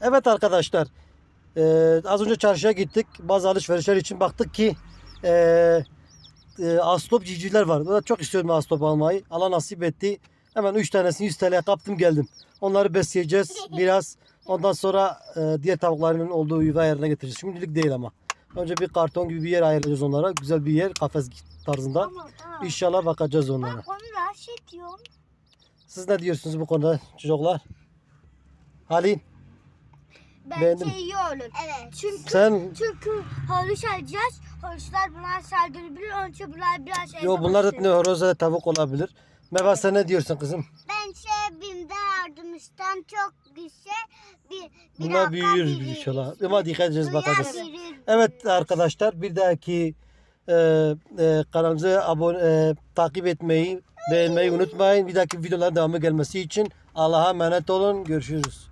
Evet arkadaşlar. e, az önce çarşıya gittik. Bazı alışverişler için baktık ki e, e, aslop civcivler var. Ben çok istiyorum aslop almayı. Allah nasip etti. Hemen 3 tanesini 100 TL'ye kaptım geldim. Onları besleyeceğiz biraz. Ondan sonra e, diğer tavukların olduğu yuva yerine getireceğiz. Şimdilik değil ama. Önce bir karton gibi bir yer ayıracağız onlara. Güzel bir yer kafes tarzında. Tamam tamam. İnşallah bakacağız onlara. Ben onu rahatsız ediyorum. Siz ne diyorsunuz bu konuda çocuklar? Halil Bence Beğendim. iyi olur. Evet. Çünkü sen çünkü havuç alacağız. Havuçlar bunlar saldırabilir. Onun için bunlar biraz evde Yo bunlar ne horoz da tavuk olabilir. Meva sen ne diyorsun kızım? Bence BİM'de yardımcıdan çok güzel bir Bunlar büyür inşallah. Ama dikkat edeceğiz bakacağız. Evet arkadaşlar bir dahaki e, e, kanalımıza abone e, takip etmeyi beğenmeyi unutmayın. Bir dahaki videoların devamı gelmesi için Allah'a emanet olun. Görüşürüz.